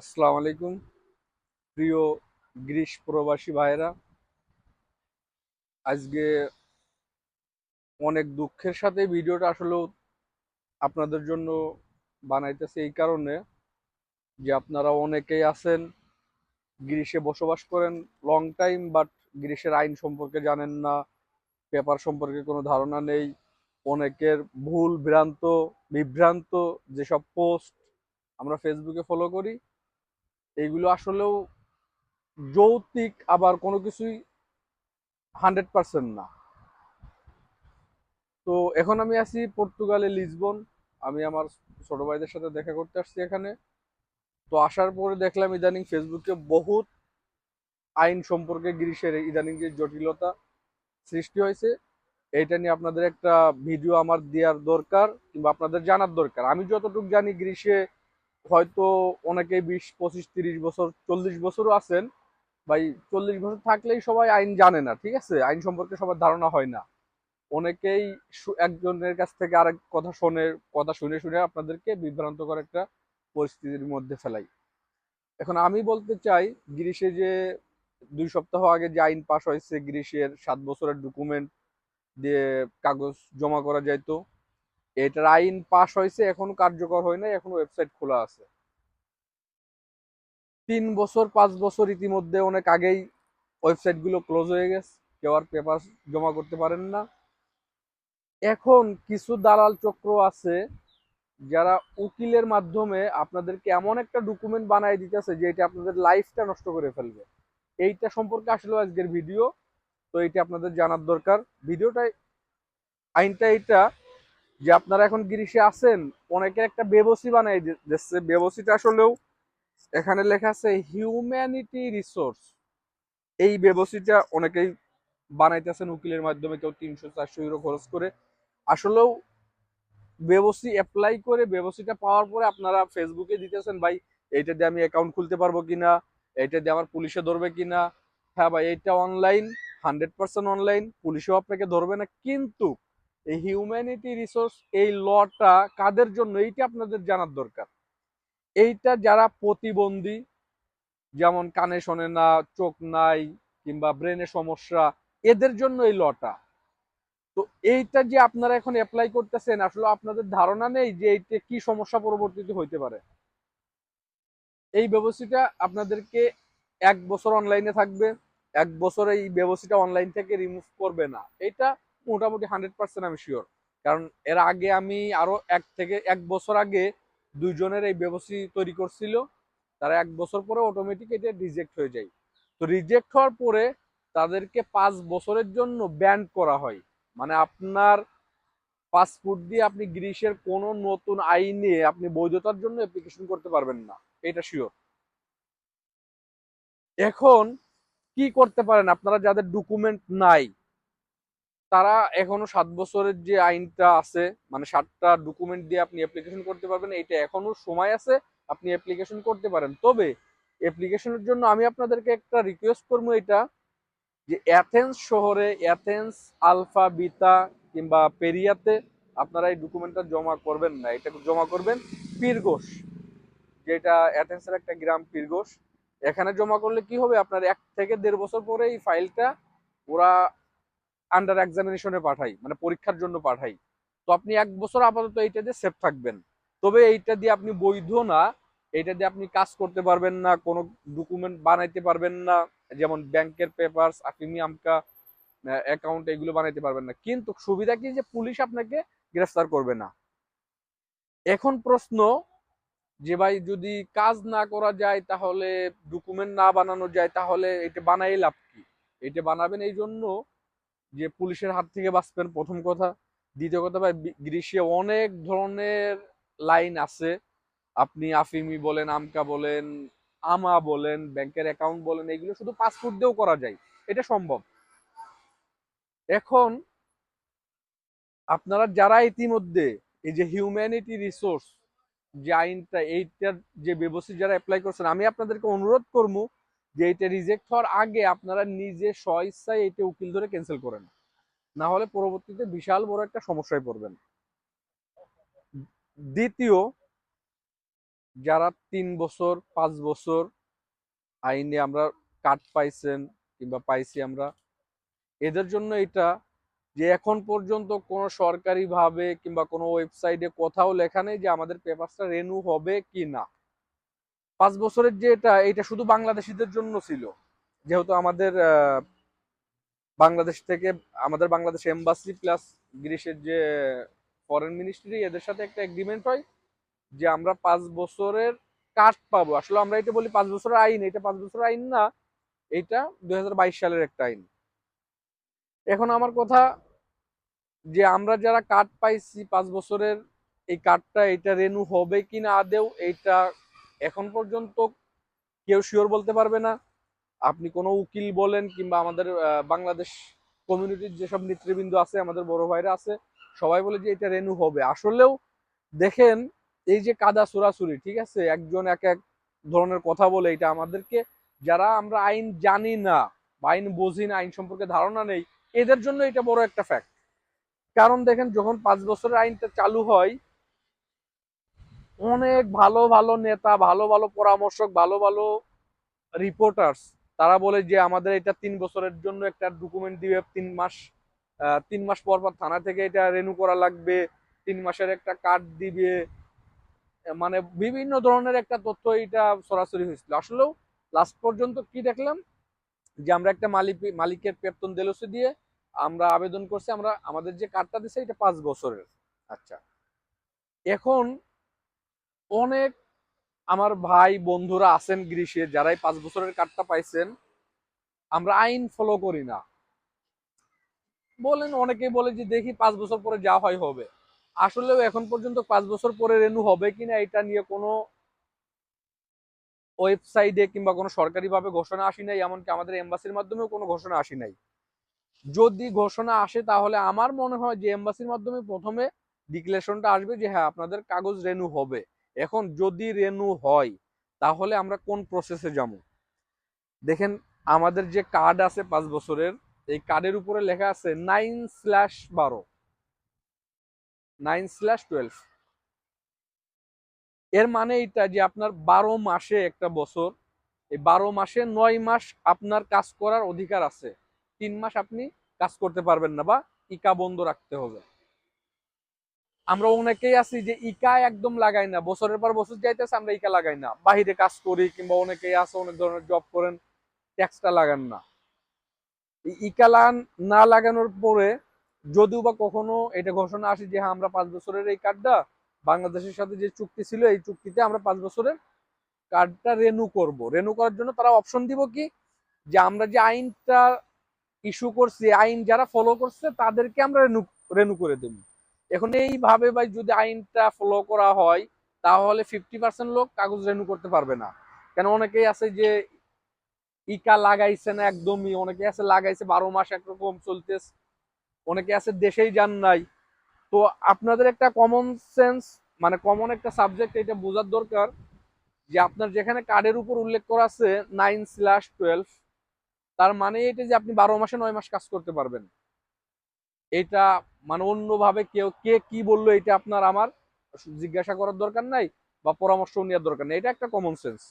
আসসালামু আলাইকুম। প্রিয় গ্রীষ প্রবাসী ভাইয়েরা, আজকে অনেক দুঃখের সাথে ভিডিওটা আসলেও আপনাদের জন্য বানাইতেছে এই কারণে যে আপনারা অনেকেই আছেন গ্রীষে বসবাস করেন লং টাইম বাট গ্রীষের আইন সম্পর্কে জানেন না, পেপার সম্পর্কে কোনো ধারণা নেই, অনেকের ভুল, ভ্রান্ত, বিভ্রান্ত যেসব পোস্ট আমরা ফেসবুকে ফলো করি এইগুলো আসলেও যৌক্তিক, আবার কোনো কিছুই হান্ড্রেড পার্সেন্ট না। তো এখন আমি আছি পর্তুগালে লিসবন। আমি আমার ছোট ভাইদের সাথে দেখা করতে আসছি এখানে। তো আসার পরে দেখলাম ইদানিং ফেসবুকে বহুত আইন সম্পর্কে গ্রীষের ইদানিং যে জটিলতা সৃষ্টি হয়েছে, এইটা নিয়ে আপনাদের একটা ভিডিও আমার দেওয়ার দরকার কিংবা আপনাদের জানার দরকার। আমি যতটুকু জানি গ্রীষে হয়তো অনেকেই বিশ, পঁচিশ, তিরিশ বছর, চল্লিশ বছরও আছেন। ভাই, চল্লিশ বছর থাকলেই সবাই আইন জানে না, ঠিক আছে? আইন সম্পর্কে সবার ধারণা হয় না। অনেকেই একজনের কাছ থেকে আরেক কথা শুনে কথা শুনে শুনে আপনাদেরকে বিভ্রান্তকর একটা পরিস্থিতির মধ্যে ফেলাই। এখন আমি বলতে চাই গ্রীষে যে দুই সপ্তাহ আগে যে আইন পাশ হয়েছে গ্রীষের সাত বছরের ডকুমেন্ট দিয়ে কাগজ জমা করা যাইতো এটার আইন পাশ হয়েছে, এখন কার্যকর হয় নাই, এখন ওয়েবসাইট খোলা আছে। তিন বছর, পাঁচ বছর ইতিমধ্যে অনেক আগেই ওয়েবসাইটগুলো ক্লোজ হয়ে গেছে, কেউ আর পেপার জমা করতে পারেন না। এখন কিছু দালাল চক্র আছে, যারা উকিলের মাধ্যমে আপনাদেরকে এমন একটা ডকুমেন্ট বানাই দিতেছে যে এটা আপনাদের লাইফটা নষ্ট করে ফেলবে। এইটা সম্পর্কে আসলে আজকের ভিডিও তো এটা আপনাদের জানার দরকার। ভিডিওটাই আইনটা এইটা যে আপনারা এখন গ্রীষে আছেন অনেকে একটা বেবসি বানাই দিচ্ছে বেবসিটা আসলেও এখানে লেখা আছে হিউম্যানিটি রিসোর্স এই বেবসিটা অনেকেই বানাইতেছেন উকিলের মাধ্যমে, কেউ তিনশো, চারশো ইউরো খরচ করে। আসলেও বেবসি অ্যাপ্লাই করে, বেবসিটা পাওয়ার পরে আপনারা ফেসবুকে দিতেছেন, ভাই, এইটা দিয়ে আমি অ্যাকাউন্ট খুলতে পারব কিনা? এইটা দিয়ে আমার পুলিশে ধরবে কিনা? হ্যাঁ ভাই, এইটা অনলাইন হান্ড্রেড পার্সেন্ট অনলাইন পুলিশও আপনাকে ধরবে না। কিন্তু এই হিউম্যানিটি রিসোর্স এই লটা কাদের জন্য? এইটা আপনাদের জানার দরকার। এইটা যারা প্রতিবন্ধী, যেমন কানে শোনে না, চোখ নাই, কিংবা ব্রেনে সমস্যা, এদের জন্য এই লটা তো এইটা যে আপনারা এখন অ্যাপ্লাই করতেছেন, আসলে আপনাদের ধারণা নেই যে এইটা কি সমস্যা পরবর্তীতে হইতে পারে। এই ব্যবস্থাটা আপনাদেরকে এক বছর অনলাইনে থাকবে, এক বছর এই ব্যবস্থাটা অনলাইন থেকে রিমুভ করবে না। এটা মোটামুটি হান্ড্রেড পার্সেন্ট আমি শিওর কারণ এর আগে আমি আরও এক থেকে এক বছর আগে দুইজনের এই ব্যবস্থা তৈরি করছিল, তারা এক বছর পরে অটোমেটিক এটা রিজেক্ট হয়ে যায়। তো রিজেক্ট হওয়ার পরে তাদেরকে পাঁচ বছরের জন্য ব্যান্ড করা হয়। মানে আপনার পাসপোর্ট দিয়ে আপনি গ্রিসের কোনো নতুন আইনে আপনি বৈধতার জন্য অ্যাপ্লিকেশন করতে পারবেন না। এটা শিওর এখন কি করতে পারেন? আপনারা যাদের ডকুমেন্ট নাই তারা এখনও সাত বছরের যে আইনটা আছে মানে সাতটা ডকুমেন্ট দিয়ে আপনি অ্যাপ্লিকেশন করতে পারবেন এটা এখনও সময় আছে, আপনি অ্যাপ্লিকেশন করতে পারেন। তবে অ্যাপ্লিকেশনের জন্য আমি আপনাদেরকে একটা রিকোয়েস্ট করব এটা, যে অ্যাথেন্স শহরে অ্যাথেন্স আলফা বিতা কিংবা পেরিয়াতে আপনারা এই ডকুমেন্টটা জমা করবেন না। এটা জমা করবেন পীরগোস যেটা অ্যাথেন্সের একটা গ্রাম পীরগোস এখানে জমা করলে কি হবে? আপনার এক থেকে দেড় বছর পরে এই ফাইলটা ওরা আন্ডার এক্সামিনেশনে পাঠাই মানে পরীক্ষার জন্য পাঠাই। তো আপনি এক বছর আপাতত এইটা দিয়ে সেফ থাকবেন। তবে এইটা দিয়ে আপনি বৈধ না, এইটা দিয়ে আপনি কাজ করতে পারবেন না, কোনো ডকুমেন্ট বানাইতে পারবেন না, যেমন ব্যাংকের পেপারস আফিমি, আমকা অ্যাকাউন্ট এগুলো বানাইতে পারবেন না। কিন্তু সুবিধা কি যে পুলিশ আপনাকে গ্রেফতার করবে না? এখন প্রশ্ন যে ভাই, যদি কাজ না করা যায় তাহলে ডকুমেন্ট না বানানো যায়, তাহলে এটা বানাই লাভ কি? এটা বানাবেন এই জন্য যে পুলিশের হাত থেকে বাঁচবেন প্রথম কথা। দ্বিতীয় কথা ভাই গ্রীষ্মে অনেক ধরনের লাইন আছে। আপনি আফিমি বলেন, আমকা বলেন, আমা বলেন, ব্যাংকের অ্যাকাউন্ট বলেন, এগুলো শুধু পাসপোর্ট দিয়েও করা যায়। এটা সম্ভব। এখন আপনারা যারা ইতিমধ্যে এই যে হিউম্যানিটি রিসোর্স যে আইনটা, এইটার যে ব্যবস্থা যারা অ্যাপ্লাই করছেন, আমি আপনাদেরকে অনুরোধ করব যে এটা রিজেক্ট হওয়ার আগে আপনারা নিজে স্বইচ্ছায় এটা উকিল ধরে ক্যান্সেল করেন। না হলে পরবর্তীতে বিশাল বড় একটা সমস্যায় পড়বেন। দ্বিতীয়, যারা তিন বছর, পাঁচ বছর আইনে আমরা কাট পাইছেন কিংবা পাইছি আমরা, এদের জন্য এটা যে এখন পর্যন্ত কোনো সরকারিভাবে কিংবা কোনো ওয়েবসাইটে কোথাও লেখা নেই যে আমাদের পেপারসটা রেনু হবে কি না পাঁচ বছরের যে এটা এটা শুধু বাংলাদেশিদের জন্য ছিল। যেহেতু আমাদের বাংলাদেশ থেকে, আমাদের বাংলাদেশ এম্বাসি প্লাস গ্রিসের যে ফরেন মিনিস্ট্রি এদের সাথে একটা এগ্রিমেন্ট হয় যে আমরা পাঁচ বছরের কাঠ পাবো। আসলে আমরা এটা বলি পাঁচ বছরের আইন, এটা পাঁচ বছরের আইন না, এটা দুই হাজার বাইশ সালের একটা আইন। এখন আমার কথা যে আমরা যারা কার্ড পাইছি পাঁচ বছরের, এই কার্ডটা এটা রেনু হবে কিনা আদেও এইটা এখন পর্যন্ত কেউ শিওর বলতে পারবে না। আপনি কোনো উকিল বলেন কিংবা আমাদের বাংলাদেশ কমিউনিটির যেসব নেতৃবৃন্দ আছে, আমাদের বড় ভাইরা আছে, সবাই বলে যে এটা রেনু হবে। আসলেও দেখেন, এই যে কাদা সুরাসুরি ঠিক আছে? একজন এক এক ধরনের কথা বলে, এটা আমাদেরকে, যারা আমরা আইন জানি না বা আইন বুঝি না, আইন সম্পর্কে ধারণা নেই, এদের জন্য এটা বড় একটা ফ্যাক্ট কারণ দেখেন, যখন পাঁচ বছরের আইনটা চালু হয় অনেক ভালো ভালো নেতা, ভালো ভালো পরামর্শক, ভালো ভালো রিপোর্টার্স তারা বলে যে আমাদের এটা তিন বছরের জন্য একটা ডকুমেন্ট দিবে, তিন মাস তিন মাস পর পর থানা থেকে এটা রেনু করা লাগবে, তিন মাসের একটা কার্ড দিবে। মানে বিভিন্ন ধরনের একটা তথ্য এটা সরাসরি হয়েছিল। আসলেও লাস্ট পর্যন্ত কি দেখলাম? যে আমরা একটা মালিক মালিকের বেতন দেলসি দিয়ে আমরা আবেদন করছি, আমরা, আমাদের যে কার্ডটা দিছে, এটা পাঁচ বছরের। আচ্ছা। এখন অনেক আমার ভাই বন্ধুরা আছেন গ্রীষ্মে, যারাই পাঁচ বছরের কার্ডটা পাইছেন, আমরা আইন ফলো করি না। বলেন, অনেকেই বলে যে দেখি পাঁচ বছর পরে যা হয় হবে। আসলেও এখন পর্যন্ত পাঁচ বছর পরে রেনু হবে কিনা এটা নিয়ে কোনো ওয়েবসাইটে কিংবা কোনো সরকারিভাবে ঘোষণা আসি নাই, এমনকি আমাদের এম্বাসির মাধ্যমেও কোনো ঘোষণা আসি নাই। যদি ঘোষণা আসে, তাহলে আমার মনে হয় যে এম্বাসির মাধ্যমে প্রথমে ডিক্লারেশনটা আসবে যে হ্যাঁ আপনাদের কাগজ রেনু হবে। এখন যদি রেনু হয়, তাহলে আমরা কোন প্রসেসে যাব? দেখেন, আমাদের যে কার্ড আছে পাঁচ বছরের, এই কার্ডের উপরে লেখা আছে নাইন স্ল্যাশ বারো। নাইন স্ল্যাশ টুয়েলভ এর মানে এটা যে আপনার বারো মাসে একটা বছর, এই বারো মাসে নয় মাস আপনার কাজ করার অধিকার আছে। তিন মাস আপনি কাজ করতে পারবেন না বা ইকা বন্ধ রাখতে হবে। আমরা অনেকেই আছি যে ইকা একদম লাগাই না। বছরের পর বছর যাইতেছে, আমরা ইকা লাগাই না। বাহিরে কাজ করি কিংবা অনেকেই আছে, অনেক ধরনের জব করেন ট্যাক্সটা লাগান না। ইকা লাগান, না লাগানোর পরে যদিও বা কখনো এটা ঘোষণা আসে যে হ্যাঁ আমরা পাঁচ বছরের এই কার্ডটা বাংলাদেশের সাথে যে চুক্তি ছিল, এই চুক্তিতে আমরা পাঁচ বছরের কার্ডটা রেনু করব। রেনু করার জন্য তারা অপশন দিব কি? যে আমরা যে আইনটা ইস্যু করছি, আইন যারা ফলো করছে, তাদেরকে আমরা রেনু রেনু করে দেব। এখন এইভাবে ভাই যদি আইনটা ফলো করা হয়, তাহলে ফিফটি পার্সেন্ট লোক কাগজ রেনু করতে পারবে না। কেন অনেকেই আছে যে ইকা লাগাইছে না একদমই, অনেকে আছে লাগাইছে বারো মাস একরকম চলতেছে, অনেকে আছে দেশেই যান নাই। তো আপনাদের একটা কমন সেন্স মানে কমন একটা সাবজেক্ট এটা বোঝার দরকার যে আপনার যেখানে কার্ডের উপর উল্লেখ করা আছে নাইন স্ল্যাশ টুয়েলভ তার মানে এটা যে আপনি বারো মাসে নয় মাস কাজ করতে পারবেন। এটা মানে অন্যভাবে কেউ, কে কি বলল এটা আপনার আমার জিজ্ঞাসা করার দরকার নাই বা পরামর্শ নেওয়ার দরকার নেই। এটা একটা কমন সেন্স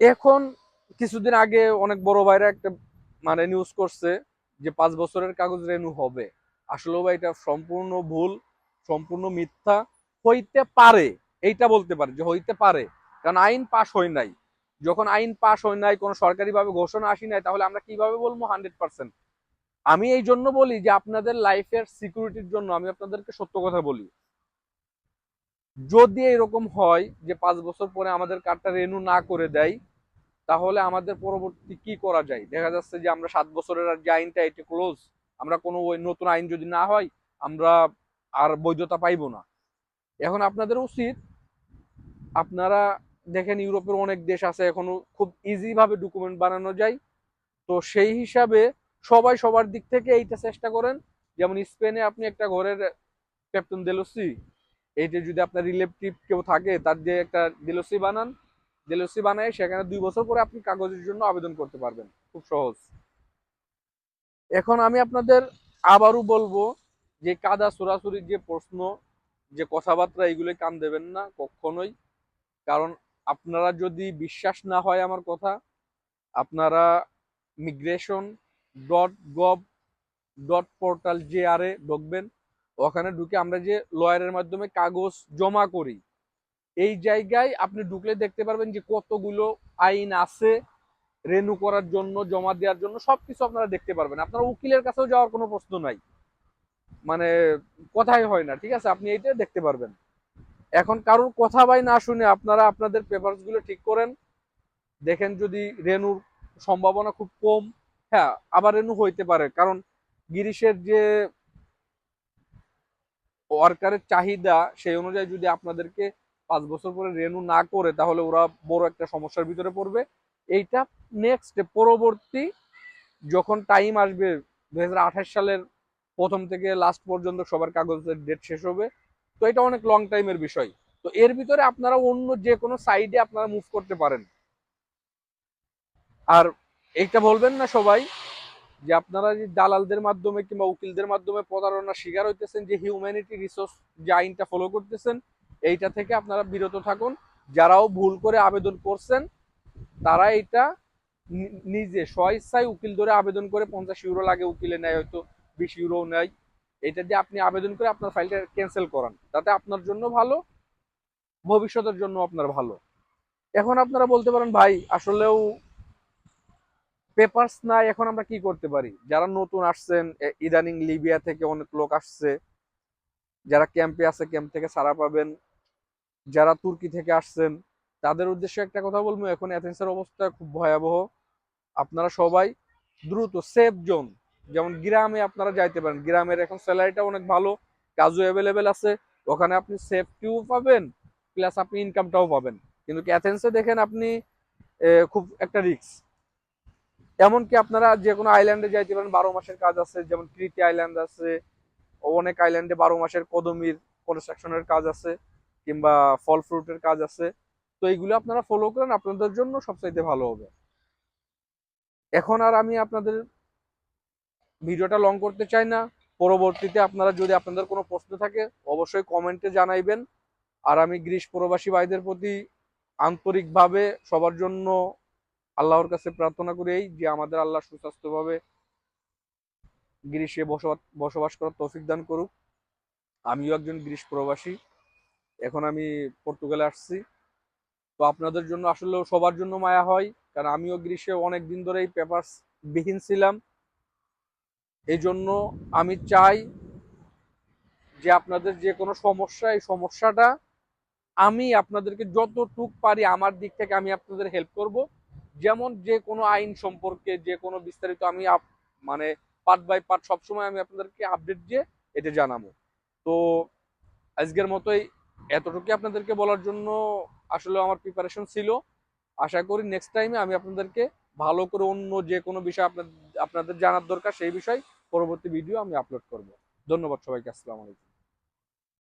এখন কিছুদিন আগে অনেক বড় ভাইরা একটা মানে নিউজ করছে যে পাঁচ বছরের কাগজ রেনু হবে। আসলে ভাই এটা সম্পূর্ণ ভুল, সম্পূর্ণ মিথ্যা। হইতে পারে, এইটা বলতে পারে যে হইতে পারে। কারণ আইন পাশ হয় নাই। যখন আইন পাশ হয় নাই, কোনো সরকারিভাবে ঘোষণা আসি নাই, তাহলে আমরা কীভাবে বলব? হান্ড্রেড পার্সেন্ট আমি এই জন্য বলি যে আপনাদের লাইফের সিকিউরিটির জন্য আমি আপনাদেরকে সত্য কথা বলি। যদি এরকম হয় যে পাঁচ বছর পরে আমাদের কার্ডটা রেনু না করে দেয়, তাহলে আমাদের পরবর্তী কি করা যায়? দেখা যাচ্ছে যে আমরা সাত বছরের আর যে আইনটা, এটা ক্লোজ আমরা কোনো ওই নতুন আইন যদি না হয়, আমরা আর বৈধতা পাইবো না। এখন আপনাদের উচিত, আপনারা দেখেন ইউরোপের অনেক দেশ আছে, এখনও খুব ইজি ভাবে ডকুমেন্ট বানানো যায়। তো সেই হিসাবে সবাই সবার দিক থেকে এইটা চেষ্টা করেন। যেমন স্পেনে আপনি একটা ঘরের ক্যাপ্টেন দেলোসি, এইটা যদি আপনার রিলেটিভ কেউ থাকে, তার যে একটা দেলোসি বানান। দেলোসি বানায় সেখানে দুই বছর পরে আপনি কাগজের জন্য আবেদন করতে পারবেন। খুব সহজ। এখন আমি আপনাদের আবারও বলব যে কাদা সরাসরি যে প্রশ্ন, যে কথাবার্তা এইগুলো কান দেবেন না কখনোই। কারণ আপনারা যদি বিশ্বাস না হয় আমার কথা, আপনারা migration dot gov dot portal যে আরে ঢুকবেন, ওখানে ঢুকে আমরা যে লয়ারের মাধ্যমে কাগজ জমা করি, এই জায়গায় আপনি ঢুকলে দেখতে পারবেন যে কতগুলো আইন আছে রেনু করার জন্য, জমা দেওয়ার জন্য, সবকিছু আপনারা দেখতে পারবেন। আপনারা উকিলের কাছেও যাওয়ার কোনো প্রশ্ন নাই। মানে কথাই হয় না, ঠিক আছে? আপনি এইটা দেখতে পারবেন। এখন কারোর কথা বাই না শুনে আপনারা আপনাদের পেপারসগুলো ঠিক করেন। দেখেন যদি রেনুর সম্ভাবনা খুব কম হ্যাঁ আবার রেনু হইতে পারে। কারণ গিরিশের যে ওয়ার্কারের চাহিদা, সেই অনুযায়ী যদি আপনাদেরকে পাঁচ বছর পরে রেনু না করে, তাহলে ওরা বড় একটা সমস্যার ভিতরে পড়বে। এইটা নেক্সট পরবর্তী যখন টাইম আসবে, দুই হাজার আঠাশ সালের প্রথম থেকে লাস্ট পর্যন্ত সবার কাগজের ডেট শেষ হবে, তো এটা অনেক লং টাইমের বিষয়। তো এর ভিতরে আপনারা অন্য যে কোনো সাইডে আপনারা মুভ করতে পারেন। আর এইটা বলবেন না সবাই যে আপনারা যে দালালদের মাধ্যমে কিংবা উকিলদের মাধ্যমে প্রতারণার শিকার হইতেছেন, যে হিউম্যানিটি রিসোর্স যে আইনটা ফলো করতেছেন, এইটা থেকে আপনারা বিরত থাকুন। যারাও ভুল করে আবেদন করছেন, তারা এটা নিজে স্বইচ্ছায় উকিল ধরে আবেদন করে পঞ্চাশ ইউরো লাগে, উকিলে নেয় হয়তো বিশ ইউরো নেয়। এটা দিয়ে আপনি আবেদন করে আপনার ফাইলটা ক্যান্সেল করান। তাতে আপনার জন্য ভালো, ভবিষ্যতের জন্য আপনার ভালো। এখন আপনারা বলতে পারেন, ভাই, আসলেও পেপারস নাই, এখন আমরা কি করতে পারি? যারা নতুন আসছেন ইদানিং লিবিয়া থেকে অনেক লোক আসছে। যারা ক্যাম্পে আছে ক্যাম্প থেকে সারা পাবেন। যারা তুর্কি থেকে আসছেন, তাদের উদ্দেশ্যে একটা কথা বলব, এখন এথেন্সের অবস্থা খুব ভয়াবহ। আপনারা সবাই দ্রুত সেফ জোন যেমন গ্রামে আপনারা যাইতে পারেন। গ্রামের এখন স্যালারিটা অনেক ভালো, কাজও অ্যাভেলেবেল আছে, ওখানে আপনি সেফটিও পাবেন প্লাস আপনি ইনকামটাও পাবেন। কিন্তু অ্যাথেন্সে দেখেন আপনি খুব একটা রিস্ক এমনকি আপনারা যে কোনো আইল্যান্ডে যাইতে পারেন, বারো মাসের কাজ আছে, যেমন কৃতি আইল্যান্ড আছে, অনেক আইল্যান্ডে বারো মাসের কদমির কনস্ট্রাকশনের কাজ আছে, কিংবা ফল ফ্রুটের কাজ আছে। তো এইগুলো আপনারা ফলো করেন, আপনাদের জন্য সবচাইতে ভালো হবে। এখন আর আমি আপনাদের ভিডিওটা লং করতে চাই না। পরবর্তীতে আপনারা যদি আপনাদের কোনো প্রশ্ন থাকে, অবশ্যই কমেন্টে জানাইবেন। আর আমি গ্রীষ প্রবাসী ভাইদের প্রতি আন্তরিকভাবে সবার জন্য আল্লাহর কাছে প্রার্থনা করি এই যে আমাদের আল্লাহ সুস্বাস্থ্যভাবে গ্রীষ্মে বসবাস বসবাস করার তৌফিক দান করুক। আমিও একজন গ্রীষ প্রবাসী। এখন আমি পর্তুগালে আসছি। তো আপনাদের জন্য আসলে সবার জন্য মায়া হয়, কারণ আমিও গ্রীষ্মে অনেক দিন ধরে এই পেপারস বিহীন ছিলাম। এই জন্য আমি চাই যে আপনাদের যে কোনো সমস্যা, এই সমস্যাটা আমি আপনাদেরকে যতটুক পারি আমার দিক থেকে আমি আপনাদের হেল্প করব। যেমন যে কোনো আইন সম্পর্কে, যে কোনো বিস্তারিত আমি মানে পার্ট বাই পার্ট সবসময় আমি আপনাদেরকে আপডেট দিয়ে এটা জানাব। তো আজকের মতোই এতটুকু আপনাদেরকে বলার জন্য আসলে আমার প্রিপারেশন ছিল। আশা করি নেক্সট টাইমে আমি আপনাদেরকে ভালো করে অন্য যে কোনো বিষয় আপনাদের আপনাদের জানার দরকার সেই বিষয় পরবর্তী ভিডিও আমি আপলোড করব। ধন্যবাদ সবাইকে, আসসালামু আলাইকুম।